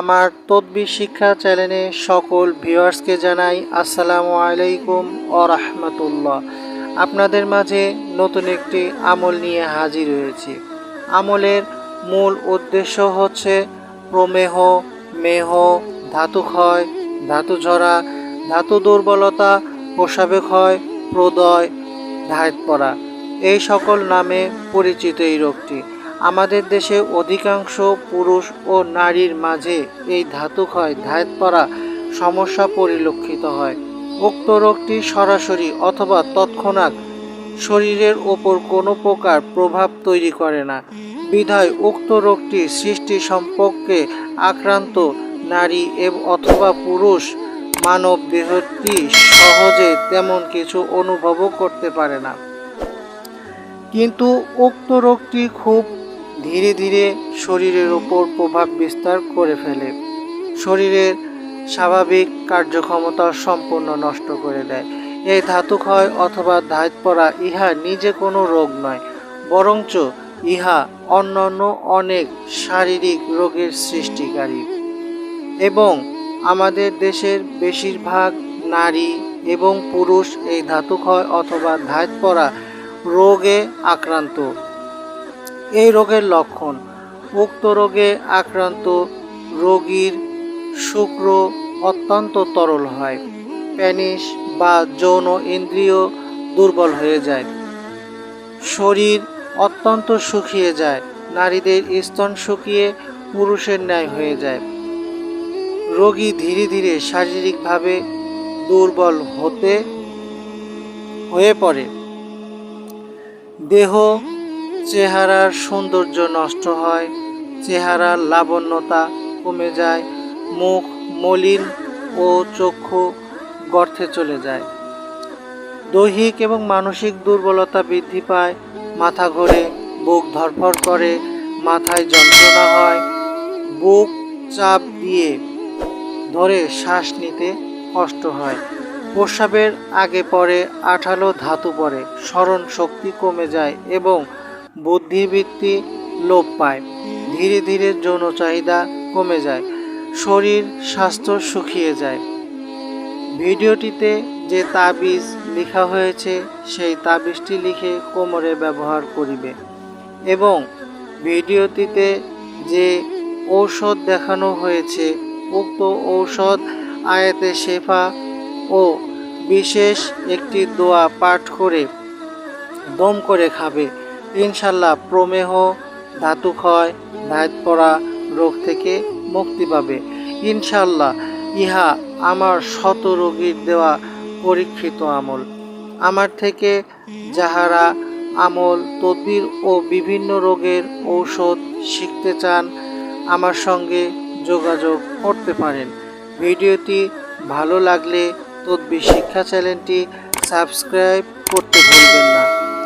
আমার তদবির শিক্ষা চ্যানেলে সকল ভিউয়ার্সকে জানাই আসসালামু আলাইকুম ও রাহমাতুল্লাহ। আপনাদের মাঝে নতুন একটি আমল নিয়ে হাজির হয়েছি। আমলের মূল উদ্দেশ্য হচ্ছে প্রমেহ, মেহ, ধাতু ক্ষয়, ধাতু ঝরা, ধাতু দুর্বলতা, প্রসাবে ক্ষয়, প্রদয়, ধায়ত পড়া এই সকল নামে পরিচিত এই রোগটি। আমাদের দেশে অধিকাংশ পুরুষ ও নারীর মাঝে এই ধাতু ক্ষয়, ধায়ত পড়া সমস্যা পরিলক্ষিত হয়। উক্ত রোগটি সরাসরি অথবা তৎক্ষণাৎ শরীরের ওপর কোনো প্রকার প্রভাব তৈরি করে না। বিধায় উক্ত রোগটি সৃষ্টি সম্পর্কে আক্রান্ত নারী অথবা পুরুষ মানব দেহটি সহজে তেমন কিছু অনুভবও করতে পারে না। কিন্তু উক্ত রোগটি খুব ধীরে ধীরে শরীরের ওপর প্রভাব বিস্তার করে ফেলে। শরীরের স্বাভাবিক কার্যক্ষমতা সম্পূর্ণ নষ্ট করে দেয়। এই ধাতু ক্ষয় অথবা ধাত পড়া ইহা নিজে কোনো রোগ নয়, বরঞ্চ ইহা অন্যান্য অনেক শারীরিক রোগের সৃষ্টিকারী। এবং আমাদের দেশের বেশিরভাগ নারী এবং পুরুষ এই ধাতু ক্ষয় অথবা ধাত পড়া রোগে আক্রান্ত। এই রোগের লক্ষণ। উক্ত রোগে আক্রান্ত রোগীর শুক্র অত্যন্ত তরল হয় প্যানিস বা যৌন ইন্দ্রিয় দুর্বল হয়ে যায়, শরীর অত্যন্ত শুকিয়ে যায়, নারীদের স্তন শুকিয়ে পুরুষের ন্যায় হয়ে যায়। রোগী ধীরে ধীরে শারীরিকভাবে দুর্বল হতে, হয়ে পড়ে। দেহ চেহারার সৌন্দর্য নষ্ট হয়, চেহারার লাবণ্যতা কমে যায়, মুখ মলিন ও চক্ষু গর্থে চলে যায়। দৈহিক এবং মানসিক দুর্বলতা বৃদ্ধি পায়, মাথা ঘোরে, বুক ধরফর করে, মাথায় যন্ত্রণা হয়। বুক চাপ দিয়ে ধরে শ্বাস নিতে কষ্ট হয়। প্রস্রাবের আগে পরে আঠালো ধাতু পরে স্মরণ শক্তি কমে যায় এবং বুদ্ধিবৃত্তি লোপ পায়। ধীরে ধীরে যৌন চাহিদা কমে যায়। শরীর, স্বাস্থ্য শুকিয়ে যায়। ভিডিওটিতে যে তাবিজ লেখা হয়েছে, সেই তাবিজটি লিখে কোমরে ব্যবহার করিবে। এবং ভিডিওটিতে যে ঔষধ দেখানো হয়েছে, উক্ত ঔষধ আয়াতে শেফা ও বিশেষ একটি দোয়া পাঠ করে দম করে খাবে। ইনশাল্লাহ প্রমেহ, ধাতু ক্ষয়, ধাত পড়া রোগ থেকে মুক্তি পাবে। ইনশাল্লাহ ইহা আমার শত রোগীর দেওয়া পরীক্ষিত আমল। আমার থেকে যাহারা আমল, তদবির ও বিভিন্ন রোগের ঔষধ শিখতে চান, আমার সঙ্গে যোগাযোগ করতে পারেন। ভিডিওটি ভালো লাগলে তদবির শিক্ষা চ্যানেলটি সাবস্ক্রাইব করতে ভুলবেন না।